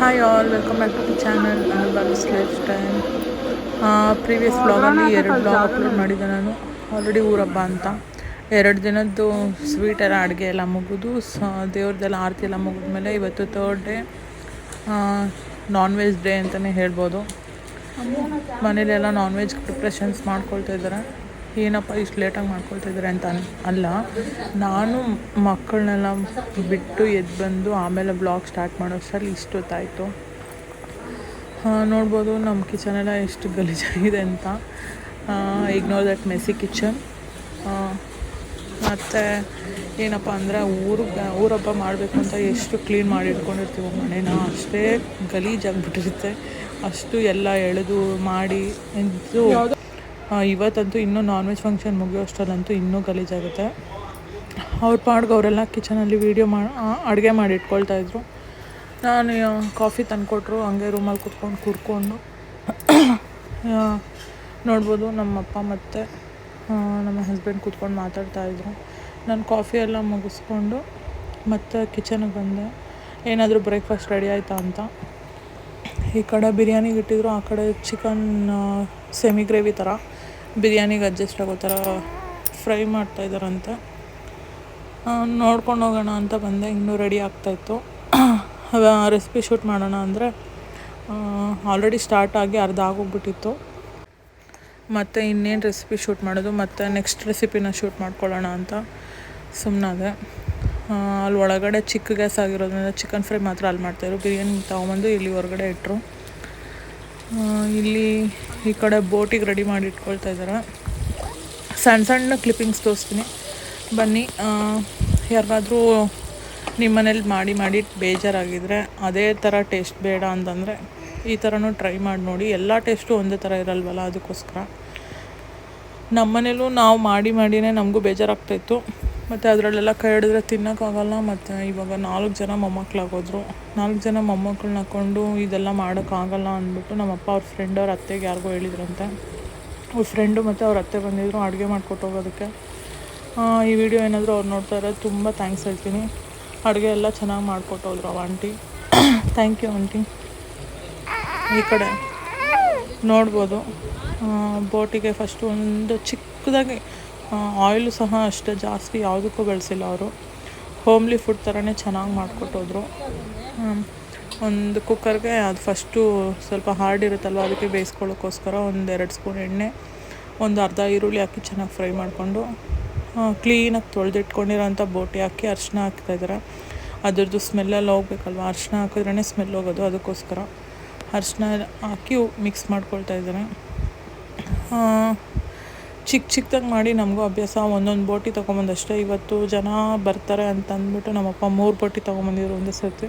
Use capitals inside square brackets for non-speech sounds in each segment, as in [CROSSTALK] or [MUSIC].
Hi all welcome back to the channel ಅನುಬಾಲಿಸ್ lifestyle previous ಬ್ಲಾಗಲ್ಲಿ ಎರಡು blog upload ಮಾಡಿದ್ದೆ ನಾನು. ಆಲ್ರೆಡಿ ಊರಬ್ಬ ಅಂತ. ಎರಡು ದಿನದ್ದು ಸ್ವೀಟ್ ಎಲ್ಲ ಅಡುಗೆ ಎಲ್ಲ ಮುಗಿದು ಸ ದೇವ್ರದ್ದೆಲ್ಲ ಆರತಿ ಎಲ್ಲ ಮುಗಿದ್ಮೇಲೆ ಇವತ್ತು third day non veg day ಅಂತಲೇ ಹೇಳ್ಬೋದು. ಮನೇಲೆಲ್ಲ ನಾನ್ ವೆಜ್ ಪ್ರಿಪ್ರೇಷನ್ಸ್ ಮಾಡ್ಕೊಳ್ತಾ ಇದ್ದಾರೆ. ಏನಪ್ಪ ಇಷ್ಟು ಲೇಟಾಗಿ ಮಾಡ್ಕೊಳ್ತಾ ಇದ್ದಾರೆ ಅಂತ ಅಲ್ಲ, ನಾನು ಮಕ್ಕಳನ್ನೆಲ್ಲ ಬಿಟ್ಟು ಎದ್ದು ಬಂದು ಆಮೇಲೆ ಬ್ಲಾಗ್ ಸ್ಟಾರ್ಟ್ ಮಾಡೋಷ್ಟರಲ್ಲಿ ಇಷ್ಟೊತ್ತಾಯಿತು ನೋಡ್ಬೋದು ನಮ್ಮ ಕಿಚನೆಲ್ಲ ಎಷ್ಟು ಗಲೀಜಾಗಿದೆ ಅಂತ. ಇಗ್ನೋರ್ ದಟ್ ಮೆಸ್ಸಿ ಕಿಚನ್ ಮತ್ತು ಏನಪ್ಪ ಅಂದರೆ ಊರಿಗೆ ಊರಪ್ಪ ಮಾಡಬೇಕು ಅಂತ ಎಷ್ಟು ಕ್ಲೀನ್ ಮಾಡಿ ಇಟ್ಕೊಂಡಿರ್ತೀವೋ ಮನೇನ, ಅಷ್ಟೇ ಗಲೀಜಾಗಿಬಿಟ್ಟಿರುತ್ತೆ. ಅಷ್ಟು ಎಲ್ಲ ಎಳೆದು ಮಾಡಿ, ಇದು ಇವತ್ತಂತೂ ಇನ್ನೂ ನಾನ್ ವೆಜ್ ಫಂಕ್ಷನ್ ಮುಗಿಯೋಷ್ಟರಲ್ಲಂತೂ ಇನ್ನೂ ಗಲೀಜಾಗುತ್ತೆ. ಅವ್ರ ಪಾಡ್ಗೆ ಅವರೆಲ್ಲ ಕಿಚನಲ್ಲಿ ವೀಡಿಯೋ ಮಾಡಿ ಅಡುಗೆ ಮಾಡಿ ಇಟ್ಕೊಳ್ತಾಯಿದ್ರು ನಾನು ಕಾಫಿ ತಂದುಕೊಟ್ರು, ಹಂಗೆ ರೂಮಲ್ಲಿ ಕುತ್ಕೊಂಡು ಕುಡ್ಕೊಂಡು ನೋಡ್ಬೋದು ನಮ್ಮಪ್ಪ ಮತ್ತು ನಮ್ಮ ಹಸ್ಬೆಂಡ್ ಕೂತ್ಕೊಂಡು ಮಾತಾಡ್ತಾಯಿದ್ರು ನಾನು ಕಾಫಿ ಎಲ್ಲ ಮುಗಿಸ್ಕೊಂಡು ಮತ್ತೆ ಕಿಚನಿಗೆ ಬಂದೆ. ಏನಾದರೂ ಬ್ರೇಕ್ಫಾಸ್ಟ್ ರೆಡಿ ಆಯಿತಾ ಅಂತ. ಈ ಕಡೆ ಬಿರಿಯಾನಿಗೆ ಇಟ್ಟಿದ್ರು, ಆ ಕಡೆ ಚಿಕನ್ ಸೆಮಿ ಗ್ರೇವಿ ಥರ ಬಿರಿಯಾನಿಗೆ ಅಡ್ಜಸ್ಟ್ ಆಗೋ ಥರ ಫ್ರೈ ಮಾಡ್ತಾಯಿದ್ದಾರಂತೆ ನೋಡ್ಕೊಂಡು ಹೋಗೋಣ ಅಂತ ಬಂದೆ. ಇನ್ನೂ ರೆಡಿ ಆಗ್ತಾಯಿತ್ತು ರೆಸಿಪಿ ಶೂಟ್ ಮಾಡೋಣ ಅಂದರೆ ಆಲ್ರೆಡಿ ಸ್ಟಾರ್ಟ್ ಆಗಿ ಅರ್ಧ ಆಗೋಗ್ಬಿಟ್ಟಿತ್ತು. ಮತ್ತು ಇನ್ನೇನು ರೆಸಿಪಿ ಶೂಟ್ ಮಾಡೋದು? ಮತ್ತು ನೆಕ್ಸ್ಟ್ ರೆಸಿಪಿನ ಶೂಟ್ ಮಾಡ್ಕೊಳ್ಳೋಣ ಅಂತ ಸುಮ್ಮನಾದೆ ಅಲ್ಲಿ ಒಳಗಡೆ ಚಿಕ್ಕ ಗ್ಯಾಸ್ ಆಗಿರೋದ್ರಿಂದ ಚಿಕನ್ ಫ್ರೈ ಮಾತ್ರ ಅಲ್ಲಿ ಮಾಡ್ತಾಯಿದ್ರು ಬಿರಿಯಾನಿ ತೊಗೊಂಬಂದು ಇಲ್ಲಿ ಹೊರಗಡೆ ಇಟ್ಟರು ಇಲ್ಲಿ ಈ ಕಡೆ ಬೋಟಿಗೆ ರೆಡಿ ಮಾಡಿ ಇಟ್ಕೊಳ್ತಾ ಇದ್ದಾರೆ. ಸಣ್ಣ ಸಣ್ಣ ಕ್ಲಿಪ್ಪಿಂಗ್ಸ್ ತೋರಿಸ್ತೀನಿ. ಬನ್ನಿ ಯಾರಿಗಾದ್ರೂ ನಿಮ್ಮ ಮನೇಲಿ ಮಾಡಿ ಮಾಡಿ ಬೇಜಾರಾಗಿದ್ದರೆ ಅದೇ ಥರ ಟೇಸ್ಟ್ ಬೇಡ ಅಂತಂದರೆ ಈ ಥರನೂ ಟ್ರೈ ಮಾಡಿ ನೋಡಿ. ಎಲ್ಲ ಟೇಸ್ಟು ಒಂದೇ ಥರ ಇರಲ್ವಲ್ಲ, ಅದಕ್ಕೋಸ್ಕರ. ನಮ್ಮ ಮನೇಲೂ ನಾವು ಮಾಡಿ ಮಾಡಿನೇ ನಮಗೂ ಬೇಜಾರಾಗ್ತಾಯಿತ್ತು ಮತ್ತು ಅದರಲ್ಲೆಲ್ಲ ಕೈ ಹಿಡಿದ್ರೆ ತಿನ್ನೋಕ್ಕಾಗಲ್ಲ ಮತ್ತು ಇವಾಗ ನಾಲ್ಕು ಜನ ಮೊಮ್ಮಕ್ಕಳಾಗೋದ್ರು. ನಾಲ್ಕು ಜನ ಮೊಮ್ಮಕ್ಕಳನ್ನ ಹಾಕ್ಕೊಂಡು ಇದೆಲ್ಲ ಮಾಡೋಕ್ಕಾಗಲ್ಲ ಅಂದ್ಬಿಟ್ಟು ನಮ್ಮಪ್ಪ ಅವ್ರ ಫ್ರೆಂಡ್ ಅವ್ರ ಅತ್ತೆಗೆ ಯಾರಿಗೋ ಹೇಳಿದ್ರಂತೆ. ಅವ್ರ ಫ್ರೆಂಡು ಮತ್ತು ಅವ್ರ ಅತ್ತೆ ಬಂದಿದ್ರು ಅಡುಗೆ ಮಾಡ್ಕೊಟ್ಟು ಹೋಗೋದಕ್ಕೆ. ಈ ವಿಡಿಯೋ ಏನಾದರೂ ಅವ್ರು ನೋಡ್ತಾ ಇರೋದು ತುಂಬ ಥ್ಯಾಂಕ್ಸ್ ಹೇಳ್ತೀನಿ. ಅಡುಗೆ ಎಲ್ಲ ಚೆನ್ನಾಗಿ ಮಾಡ್ಕೊಟ್ಟು ಹೋದ್ರು ಅವ ಆಂಟಿ ಥ್ಯಾಂಕ್ ಯು ಆಂಟಿ ಈ ಕಡೆ ನೋಡ್ಬೋದು. ಬೋಟಿಗೆ ಫಸ್ಟು ಒಂದು ಚಿಕ್ಕದಾಗಿ ಆಯಿಲು ಸಹ ಅಷ್ಟೇ ಜಾಸ್ತಿ ಯಾವುದಕ್ಕೂ ಬೆಳೆಸಿಲ್ಲ ಅವರು. ಹೋಮ್ಲಿ ಫುಡ್ ಥರನೇ ಚೆನ್ನಾಗಿ ಮಾಡಿಕೊಟ್ಟೋದ್ರು. ಒಂದು ಕುಕ್ಕರ್ಗೆ ಅದು ಫಸ್ಟು ಸ್ವಲ್ಪ ಹಾರ್ಡ್ ಇರುತ್ತಲ್ವ, ಅದಕ್ಕೆ ಬೇಯಿಸ್ಕೊಳ್ಳೋಕ್ಕೋಸ್ಕರ ಒಂದು ಎರಡು ಸ್ಪೂನ್ ಎಣ್ಣೆ, ಒಂದು ಅರ್ಧ ಈರುಳ್ಳಿ ಹಾಕಿ ಚೆನ್ನಾಗಿ ಫ್ರೈ ಮಾಡಿಕೊಂಡು ಕ್ಲೀನಾಗಿ ತೊಳೆದಿಟ್ಕೊಂಡಿರೋಂಥ ಬೋಟಿ ಹಾಕಿ ಅರಿಶಿನ ಹಾಕ್ತಾಯಿದ್ದಾರೆ ಅದ್ರದ್ದು ಸ್ಮೆಲ್ಲೆಲ್ಲ ಹೋಗ್ಬೇಕಲ್ವ? ಅರಿಶಿನ ಹಾಕಿದ್ರೇ ಸ್ಮೆಲ್ ಹೋಗೋದು, ಅದಕ್ಕೋಸ್ಕರ. ಅರಿಶಿನ ಹಾಕಿ ಮಿಕ್ಸ್ ಮಾಡ್ಕೊಳ್ತಾ ಇದ್ದಾರೆ ಚಿಕ್ಕ ಚಿಕ್ಕದಾಗಿ ಮಾಡಿ ನಮಗೂ ಅಭ್ಯಾಸ. ಒಂದೊಂದು ಬೋಟಿ ತೊಗೊಂಬಂದಷ್ಟೇ ಇವತ್ತು ಜನ ಬರ್ತಾರೆ ಅಂತ ಅಂದ್ಬಿಟ್ಟು ನಮ್ಮಪ್ಪ ಮೂರು ಬೋಟಿ ತೊಗೊಂಬಂದಿದ್ರು ಒಂದೇ ಸರ್ತಿ.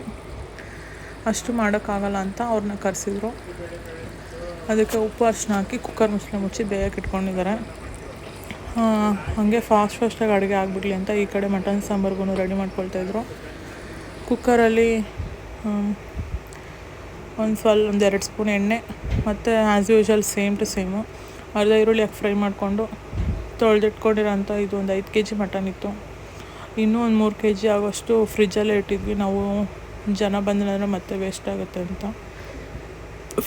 ಅಷ್ಟು ಮಾಡೋಕ್ಕಾಗಲ್ಲ ಅಂತ ಅವ್ರನ್ನ ಕರೆಸಿದ್ರು. ಅದಕ್ಕೆ ಉಪ್ಪು, ಅರಿಶಿನ ಹಾಕಿ ಕುಕ್ಕರ್ ಮುಚ್ಚಳ ಮುಚ್ಚಿ ಬೇಯಕ್ಕೆ ಇಟ್ಕೊಂಡಿದ್ದಾರೆ. ಹಾಗೆ ಫಾಸ್ಟ್ ಫಾಸ್ಟಾಗಿ ಅಡುಗೆ ಆಗಿಬಿಡ್ಲಿ ಅಂತ ಈ ಕಡೆ ಮಟನ್ ಸಾಂಬಾರ್ಗೂ ರೆಡಿ ಮಾಡ್ಕೊಳ್ತಾಯಿದ್ರು ಕುಕ್ಕರಲ್ಲಿ ಒಂದು ಸ್ವಲ್ಪ, ಒಂದು ಎರಡು ಸ್ಪೂನ್ ಎಣ್ಣೆ, ಮತ್ತು as usual same to same ಅರ್ಧ ಈರುಳ್ಳಿ ಹಾಕಿ ಫ್ರೈ ಮಾಡಿಕೊಂಡು ತೊಳೆದಿಟ್ಕೊಂಡಿರೋಂಥ ಇದು ಒಂದು ಐದು ಕೆ ಜಿ ಮಟನ್ ಇತ್ತು. ಇನ್ನೂ ಒಂದು ಮೂರು ಕೆ ಜಿ ಆಗೋಷ್ಟು ಫ್ರಿಜ್ಜಲ್ಲೇ ಇಟ್ಟಿದ್ವಿ. ನಾವು ಜನ ಬಂದ್ರೆ ಮತ್ತೆ ವೇಸ್ಟ್ ಆಗುತ್ತೆ ಅಂತ.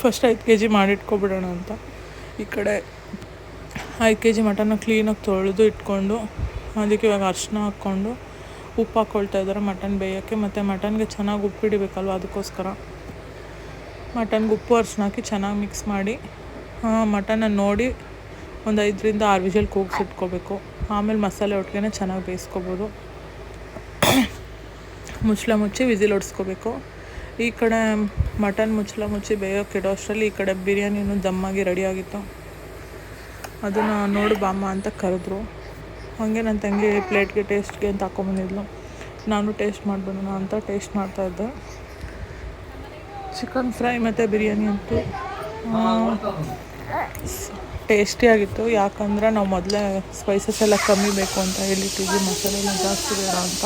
ಫಸ್ಟ್ ಐದು ಕೆ ಜಿ ಮಾಡಿಟ್ಕೊಬಿಡೋಣ ಅಂತ. ಈ ಕಡೆ ಐದು ಕೆ ಜಿ ಮಟನ್ನ ಕ್ಲೀನಾಗಿ ತೊಳೆದು ಇಟ್ಕೊಂಡು, ಅದಕ್ಕೆ ಇವಾಗ ಅರಿಶಿನ ಹಾಕ್ಕೊಂಡು ಉಪ್ಪು ಹಾಕ್ಕೊಳ್ತಾ ಇದ್ದಾರೆ ಮಟನ್ ಬೇಯೋಕ್ಕೆ. ಮತ್ತು ಮಟನ್ಗೆ ಚೆನ್ನಾಗಿ ಉಪ್ಪು ಹಿಡಿಬೇಕಲ್ವ ಅದಕ್ಕೋಸ್ಕರ. ಮಟನ್ಗೆ ಉಪ್ಪು ಅರ್ಶಿನ ಹಾಕಿ ಚೆನ್ನಾಗಿ ಮಿಕ್ಸ್ ಮಾಡಿ ಮಟನ್ನ ನೋಡಿ ಒಂದು ಐದರಿಂದ ಆರು ವಿಷಲ್ ಕೂಗಿಸಿಟ್ಕೋಬೇಕು ಆಮೇಲೆ ಮಸಾಲೆ ಒಟ್ಟಿಗೆ ಚೆನ್ನಾಗಿ ಬೇಯಿಸ್ಕೊಬೋದು. [COUGHS] ಮುಚ್ಚಳ ಮುಚ್ಚಿ ವಿಸಿಲ್ ಹೊಡ್ಸ್ಕೋಬೇಕು ಈ ಕಡೆ ಮಟನ್ ಮುಚ್ಚಳ ಮುಚ್ಚಿ ಬೇಯೋಕೆ ಇಡೋ ಅಷ್ಟರಲ್ಲಿ ಈ ಕಡೆ ಬಿರಿಯಾನಿನೂ ದಮ್ಮಾಗಿ ರೆಡಿಯಾಗಿತ್ತು ಅದನ್ನು ನೋಡು ಬಾಮ್ಮ ಅಂತ ಕರೆದ್ರು. ಹಾಗೆ ನನ್ನ ತಂಗಿ ಪ್ಲೇಟ್ಗೆ ಟೇಸ್ಟ್ಗೆ ಅಂತ ಹಾಕೊಂಬಂದಿದ್ಲು. ನಾನು ಟೇಸ್ಟ್ ಮಾಡ್ಬೋಣ ಅಂತ ಟೇಸ್ಟ್ ಮಾಡ್ತಾಯಿದ್ದೆ ಚಿಕನ್ ಫ್ರೈ ಮತ್ತು ಬಿರಿಯಾನಿ ಅಂತೂ ಟೇಸ್ಟಿಯಾಗಿತ್ತು ಯಾಕಂದ್ರೆ ನಾವು ಮೊದಲೇ ಸ್ಪೈಸಸ್ ಎಲ್ಲ ಕಮ್ಮಿ ಬೇಕು ಅಂತ ಹೇಳಿಟ್ಟಿದ್ವಿ ಮಸಾಲೆ ಎಲ್ಲ ಜಾಸ್ತಿ ಬೇಡ ಅಂತ.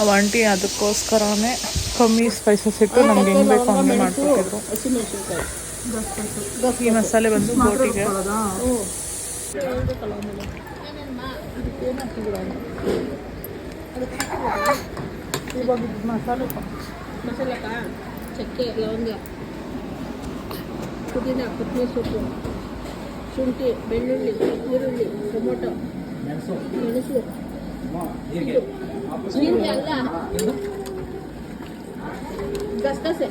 ಅವು ಆಂಟಿ ಅದಕ್ಕೋಸ್ಕರನೇ ಕಮ್ಮಿ ಸ್ಪೈಸಸ್ ಇಟ್ಟು ನಮ್ಗೆ ಹೆಂಗೆ ಬೇಕು ಹಂಗೆ ಮಾಡಿಕೊಟ್ಟಿದ್ರು. ಈ ಮಸಾಲೆ ಬಂದು ಬೋಟಿಗೆ. ಮಸಾಲೆ ಮಸಾಲಕ್ಕ ಚಕ್ಕೆ, ಲವಂಗ. ಪುದೀನ ಕೊತ್ತಂಬರಿ ಸೊಪ್ಪು ಶುಂಠಿ ಬೆಳ್ಳುಳ್ಳಿ ಈರುಳ್ಳಿ ಟೊಮೊಟೊ ಮೆಣಸು. ಜೀರಿಗೆ ಅಲ್ಲ. ಗಸಗಸೆ.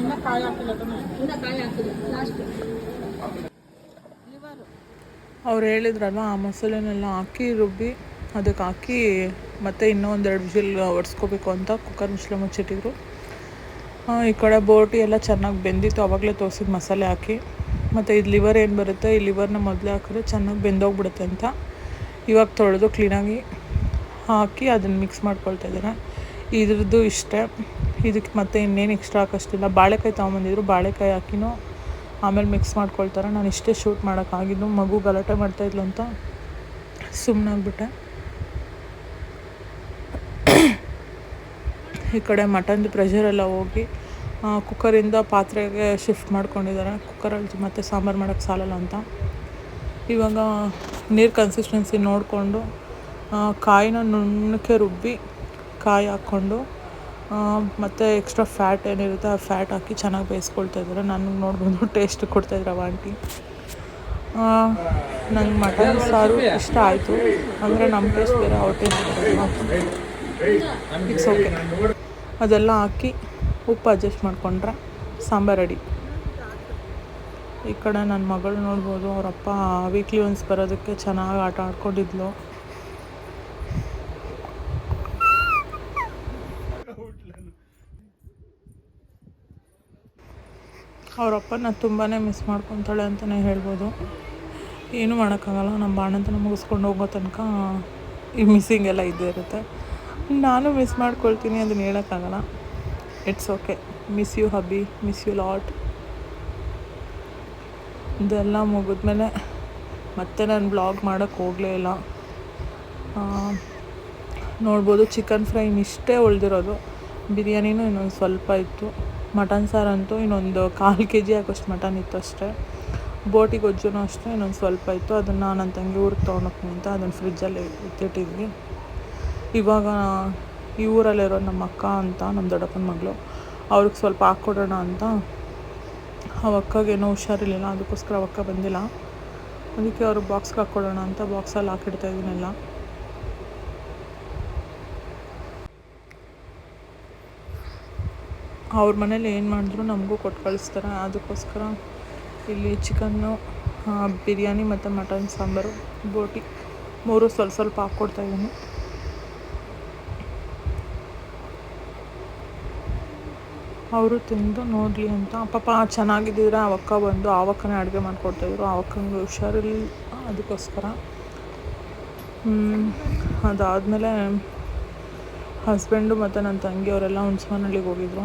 ಇನ್ನು ಕಾಯಿ ಹಾಕಿಲ್ಲ ಇನ್ನ ಕಾಯಿ ಹಾಕಿಲ್ಲ. ಲಾಸ್ಟ್ ಲಿವರು ಅವ್ರು ಹೇಳಿದ್ರಲ್ವ ಆ ಮಸಾಲೆನೆಲ್ಲ ಹಾಕಿ ರುಬ್ಬಿ ಅದಕ್ಕೆ ಹಾಕಿ ಮತ್ತೆ ಇನ್ನೂ ಒಂದೆರಡು ವಿಷಲ್ ಒಡ್ಸ್ಕೋಬೇಕು ಅಂತ ಕುಕ್ಕರ್ ಮುಚ್ಚಿಟ್ಟಿದ್ರು. ಈ ಕಡೆ ಬೋಟಿ ಎಲ್ಲ ಚೆನ್ನಾಗಿ ಬೆಂದಿತ್ತು. ಆವಾಗಲೇ ತೋರಿಸಿದ ಮಸಾಲೆ ಹಾಕಿ. ಮತ್ತು ಇದು ಲಿವರ್ ಏನು ಬರುತ್ತೆ? ಈ ಲಿವರ್ನ ಮೊದಲೇ ಹಾಕಿದ್ರೆ ಚೆನ್ನಾಗಿ ಬೆಂದೋಗ್ಬಿಡುತ್ತೆ ಅಂತ. ಇವಾಗ ತೊಳೆದು ಕ್ಲೀನಾಗಿ ಹಾಕಿ ಅದನ್ನು ಮಿಕ್ಸ್ ಮಾಡ್ಕೊಳ್ತಾ ಇದ್ದಾರೆ ಇದ್ರದ್ದು ಇಷ್ಟೇ. ಇದಕ್ಕೆ ಮತ್ತೆ ಇನ್ನೇನು ಎಕ್ಸ್ಟ್ರಾ ಹಾಕೋಷ್ಟಿಲ್ಲ. ಬಾಳೆಕಾಯಿ ತೊಗೊಂಬಂದಿದ್ರು. ಬಾಳೆಕಾಯಿ ಹಾಕಿನೂ ಆಮೇಲೆ ಮಿಕ್ಸ್ ಮಾಡ್ಕೊಳ್ತಾರೆ. ನಾನು ಇಷ್ಟೇ ಶೂಟ್ ಮಾಡೋಕ್ಕಾಗಿದ್ದು ಮಗು ಗಲಾಟೆ ಮಾಡ್ತಾಯಿದ್ಲು ಅಂತ ಸುಮ್ಮನಾಗ್ಬಿಟ್ಟೆ ಈ ಕಡೆ ಮಟನ್ದು ಪ್ರೆಷರ್ ಎಲ್ಲ ಹೋಗಿ ಕುಕ್ಕರಿಂದ ಪಾತ್ರೆಗೆ ಶಿಫ್ಟ್ ಮಾಡ್ಕೊಂಡಿದ್ದಾರೆ. ಕುಕ್ಕರಲ್ಲಿ ಮತ್ತೆ ಸಾಂಬಾರು ಮಾಡೋಕ್ಕೆ ಸಾಲಲ್ಲ ಅಂತ. ಇವಾಗ ನೀರು ಕನ್ಸಿಸ್ಟೆನ್ಸಿ ನೋಡಿಕೊಂಡು ಕಾಯಿನ ನುಣ್ಣಕ್ಕೆ ರುಬ್ಬಿ ಕಾಯಿ ಹಾಕ್ಕೊಂಡು ಮತ್ತು ಎಕ್ಸ್ಟ್ರಾ ಫ್ಯಾಟ್ ಏನಿರುತ್ತೆ ಆ ಫ್ಯಾಟ್ ಹಾಕಿ ಚೆನ್ನಾಗಿ ಬೇಯಿಸ್ಕೊಳ್ತಾ ಇದ್ದಾರೆ. ನನಗೆ ನೋಡ್ಬೋದು ಟೇಸ್ಟ್ ಕೊಡ್ತಾಯಿದ್ರು ಅವ ಆಂಟಿ ನಂಗೆ ಮಟನ್ ಸಾರು ಇಷ್ಟ ಆಯಿತು. ಅಂದರೆ ನಮ್ಮ ಟೇಸ್ಟ್ ಬೇರೆ, ಅವ್ರ ಟೇಸ್ಟ್ ಓಕೆ ಅದೆಲ್ಲ ಹಾಕಿ ಉಪ್ಪು ಅಡ್ಜಸ್ಟ್ ಮಾಡಿಕೊಂಡ್ರೆ ಸಾಂಬಾರು ರೆಡಿ ಈ ಕಡೆ ನನ್ನ ಮಗಳು ನೋಡ್ಬೋದು ಅವರಪ್ಪ ವೀಕ್ಲಿ ಒನ್ಸ್ ಬರೋದಕ್ಕೆ ಚೆನ್ನಾಗಿ ಆಟ ಆಡ್ಕೊಂಡಿದ್ಲು. ಅವರಪ್ಪನ ತುಂಬಾ ಮಿಸ್ ಮಾಡ್ಕೊತಾಳೆ ಅಂತಲೇ ಹೇಳ್ಬೋದು. ಏನೂ ಮಾಡೋಕ್ಕಾಗಲ್ಲ, ನಮ್ಮ ಬಾಣಂತನ ಮುಗಿಸ್ಕೊಂಡು ಹೋಗೋ ತನಕ ಈ ಮಿಸ್ಸಿಂಗ್ ಎಲ್ಲ ಇದ್ದೇ ಇರುತ್ತೆ. ನಾನು ಮಿಸ್ ಮಾಡ್ಕೊಳ್ತೀನಿ ಅದನ್ನು ಹೇಳೋಕ್ಕಾಗಲ್ಲ. It's okay miss you hubby miss you lot ಇದೆಲ್ಲ ಮುಗಿದ್ಮೇಲೆ ಮತ್ತೆ ನಾನು ಬ್ಲಾಗ್ ಮಾಡೋಕ್ಕೆ ಹೋಗಲೇ ಇಲ್ಲ. ನೋಡ್ಬೋದು ಚಿಕನ್ ಫ್ರೈ ಇಷ್ಟೇ ಉಳಿದಿರೋದು. ಬಿರಿಯಾನಿನೂ ಇನ್ನೊಂದು ಸ್ವಲ್ಪ ಇತ್ತು. ಮಟನ್ ಸಾರಂತೂ ಇನ್ನೊಂದು ಕಾಲು ಕೆ ಜಿ ಹಾಕೋಷ್ಟು ಮಟನ್ ಇತ್ತು ಅಷ್ಟೇ. ಬೋಟಿ ಗೊಜ್ಜುನೂ ಅಷ್ಟೇ ಇನ್ನೊಂದು ಸ್ವಲ್ಪ ಇತ್ತು. ಅದನ್ನು ನನ್ನ ತಂಗಿ ಊರಿಗೆ ತೊಗೊಂಡೋಗ್ತೀನಿ ಅಂತ ಅದನ್ನು ಫ್ರಿಜ್ಜಲ್ಲಿ ಎತ್ತಿಟ್ಟಿದ್ವಿ ಇವಾಗ ಈ ಊರಲ್ಲಿರೋ ನಮ್ಮ ಅಕ್ಕ ಅಂತ, ನಮ್ಮ ದೊಡ್ಡಪ್ಪನ ಮಗಳು, ಅವ್ರಿಗೆ ಸ್ವಲ್ಪ ಹಾಕ್ಕೊಡೋಣ ಅಂತ. ಆ ಅಕ್ಕಗೇನೋ ಹುಷಾರಿರಲಿಲ್ಲ, ಅದಕ್ಕೋಸ್ಕರ ಅವಕ್ಕ ಬಂದಿಲ್ಲ. ಅದಕ್ಕೆ ಅವ್ರಿಗೆ ಬಾಕ್ಸ್ಗೆ ಹಾಕ್ಕೊಡೋಣ ಅಂತ ಬಾಕ್ಸಲ್ಲಿ ಹಾಕಿಡ್ತಾ ಇದೀನೆಲ್ಲ ಅವ್ರ ಮನೇಲಿ ಏನು ಮಾಡಿದ್ರು ನಮಗೂ ಕೊಟ್ಟು ಕಳಿಸ್ತಾರೆ. ಅದಕ್ಕೋಸ್ಕರ ಇಲ್ಲಿ ಚಿಕನ್ನು ಬಿರಿಯಾನಿ ಮತ್ತು ಮಟನ್ ಸಾಂಬಾರು, ಬೋಟಿ ಮೂರು ಸ್ವಲ್ಪ ಸ್ವಲ್ಪ ಹಾಕ್ಕೊಡ್ತಾ ಅವರು ತಿಂದು ನೋಡಲಿ ಅಂತ. ಪಾಪ ಚೆನ್ನಾಗಿದ್ದಿದ್ರೆ ಅವಕ್ಕ ಬಂದು ಆವಕ್ಕನೇ ಅಡುಗೆ ಮಾಡಿಕೊಡ್ತಾಯಿದ್ರು ಆವಕ್ಕಂಗೆ ಹುಷಾರಿಲ್ಲ. ಅದಕ್ಕೋಸ್ಕರ. ಅದಾದಮೇಲೆ ಹಸ್ಬೆಂಡು ಮತ್ತು ನನ್ನ ತಂಗಿಯವರೆಲ್ಲ ಹುಣ್ಸ್ಮನಹಳ್ಳಿಗೆ ಹೋಗಿದ್ರು.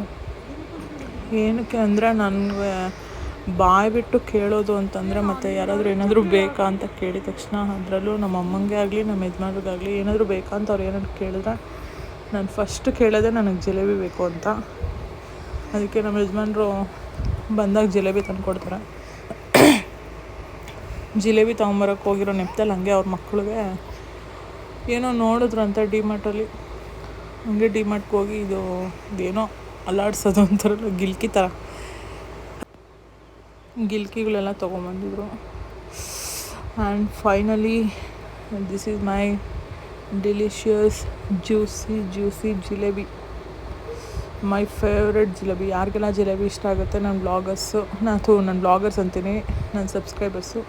ಏನಕ್ಕೆ ಅಂದರೆ ನನಗೆ ಬಾಯಿ ಬಿಟ್ಟು ಕೇಳೋದು ಅಂತಂದರೆ ಮತ್ತು ಯಾರಾದರೂ ಏನಾದರೂ ಬೇಕಾ ಅಂತ ಕೇಳಿದ ತಕ್ಷಣ ಅದರಲ್ಲೂ ನಮ್ಮ ಅಮ್ಮಂಗೆ ಆಗಲಿ, ನಮ್ಮ ಯಜಮಾನ್ರಿಗಾಗಲಿ ಏನಾದರೂ ಬೇಕಾ ಅಂತ ಅವ್ರು ಏನಾದ್ರು ಕೇಳಿದ್ರೆ, ನಾನು ಫಸ್ಟ್ ಕೇಳೋದೇ ನನಗೆ ಜಿಲೇಬಿ ಬೇಕು ಅಂತ. ಅದಕ್ಕೆ ನಮ್ಮ ಯಜಮಾನ್ರು ಬಂದಾಗ ಜಿಲೇಬಿ ತಂದು ಕೊಡ್ತಾರೆ. ಜಿಲೇಬಿ ತೊಗೊಂಬರಕ್ಕೆ ಹೋಗಿರೋ ನೆಪದಲ್ಲಿ ಹಂಗೆ ಅವ್ರ ಮಕ್ಕಳಿಗೆ ಏನೋ ನೋಡಿದ್ರಂತ ಡಿಮಾರ್ಟಲ್ಲಿ ಹಂಗೆ ಡಿಮಾರ್ಟ್ಗೆ ಹೋಗಿ ಇದು ಇದೇನೋ ಅಲ್ಲಾಡ್ಸೋದು ಅಂತಾರಲ್ಲ, ಗಿಲ್ಕಿ ಥರ. ಗಿಲ್ಕಿಗಳೆಲ್ಲ ತೊಗೊಂಬಂದಿದ್ರು. And finally this is my delicious juicy juicy jalebi. My favourite jalebi, ಯಾರಿಗೆಲ್ಲ ಜಿಲೇಬಿ ಇಷ್ಟ ಆಗುತ್ತೆ ನನ್ನ ಬ್ಲಾಗರ್ಸು ನಾನು ನನ್ನ ಬ್ಲಾಗರ್ಸ್ ಅಂತೀನಿ, ನನ್ನ ಸಬ್ಸ್ಕ್ರೈಬರ್ಸು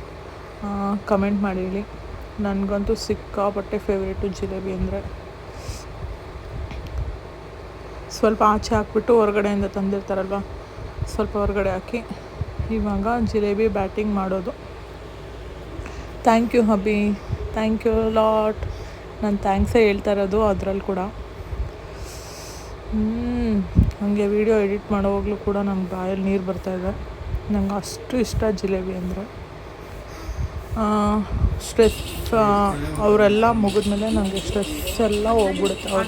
ಕಮೆಂಟ್ ಮಾಡಿ ಹೇಳಿ. ನನಗಂತೂ ಸಿಕ್ಕಾಪಟ್ಟೆ ಫೇವ್ರೇಟು ಜಿಲೇಬಿ ಅಂದರೆ ಸ್ವಲ್ಪ ಆಚೆ ಹಾಕ್ಬಿಟ್ಟು ಹೊರಗಡೆಯಿಂದ ತಂದಿರ್ತಾರಲ್ವ, ಸ್ವಲ್ಪ ಹೊರಗಡೆ ಹಾಕಿ. ಇವಾಗ ಜಿಲೇಬಿ ಬ್ಯಾಟಿಂಗ್ ಮಾಡೋದು. Thank you hubby thank you lot ನಾನು ಥ್ಯಾಂಕ್ಸೇ ಹೇಳ್ತಾ ಇರೋದು ಅದರಲ್ಲಿ ಕೂಡ. ಹಾಗೆ ವೀಡಿಯೋ ಎಡಿಟ್ ಮಾಡೋವಾಗಲೂ ಕೂಡ ನನ್ನ ಬಾಯಲ್ಲಿ ನೀರು ಬರ್ತಾಯಿದೆ ನಂಗೆ ಅಷ್ಟು ಇಷ್ಟ ಜಿಲೇಬಿ ಅಂದರೆ. ಸ್ಟ್ರೆಸ್ ಅವರೆಲ್ಲ ಮುಗಿದ್ಮೇಲೆ ನನಗೆ ಸ್ಟ್ರೆಸ್ ಎಲ್ಲ ಹೋಗ್ಬಿಡುತ್ತೆ. ಅವ್ರ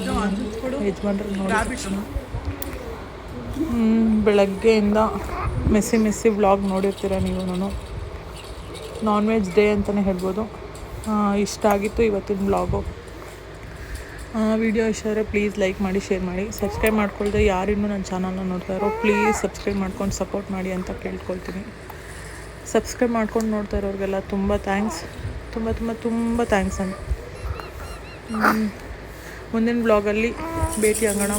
ಯಜಮಾನ್ರಿಗೆ ನೋಡಿ. ಬೆಳಗ್ಗೆಯಿಂದ ಮೆಸ್ಸಿ ಮೆಸ್ಸಿ ವ್ಲಾಗ್ ನೋಡಿರ್ತೀರ ನೀವು ನಾನ್. ವೆಜ್ ಡೇ ಅಂತಲೇ ಹೇಳ್ಬೋದು. ಇಷ್ಟ ಆಗಿತ್ತು ಇವತ್ತಿನ ವ್ಲಾಗು ವಿಡಿಯೋ ಇಷ್ಟ ಆದರೆ ಪ್ಲೀಸ್ ಲೈಕ್ ಮಾಡಿ ಶೇರ್ ಮಾಡಿ. ಸಬ್ಸ್ಕ್ರೈಬ್ ಮಾಡ್ಕೊಳ್ದೆ ಯಾರಿನ್ನೂ ನನ್ನ ಚಾನಲ್ನ ನೋಡ್ತಾ ಇರೋ ಪ್ಲೀಸ್ ಸಬ್ಸ್ಕ್ರೈಬ್ ಮಾಡ್ಕೊಂಡು ಸಪೋರ್ಟ್ ಮಾಡಿ ಅಂತ ಕೇಳ್ಕೊಳ್ತೀನಿ. ಸಬ್ಸ್ಕ್ರೈಬ್ ಮಾಡ್ಕೊಂಡು ನೋಡ್ತಾ ಇರೋರಿಗೆಲ್ಲ ತುಂಬ ಥ್ಯಾಂಕ್ಸ್ ತುಂಬ ತುಂಬ ತುಂಬ ಥ್ಯಾಂಕ್ಸ್ ಅಂತ. ಮುಂದಿನ ಬ್ಲಾಗಲ್ಲಿ ಭೇಟಿ ಆಗೋಣ.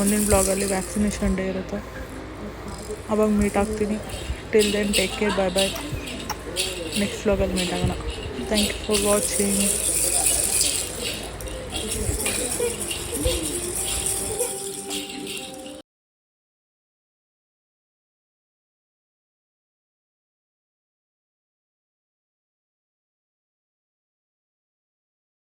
ಮುಂದಿನ ಬ್ಲಾಗಲ್ಲಿ ವ್ಯಾಕ್ಸಿನೇಷನ್ ಡೇ ಇರುತ್ತೆ. ಅವಾಗ ಮೀಟ್ ಆಗ್ತೀನಿ. Till then take care bye bye next ಬ್ಲಾಗಲ್ಲಿ meet ಆಗೋಣ. Thank you for watching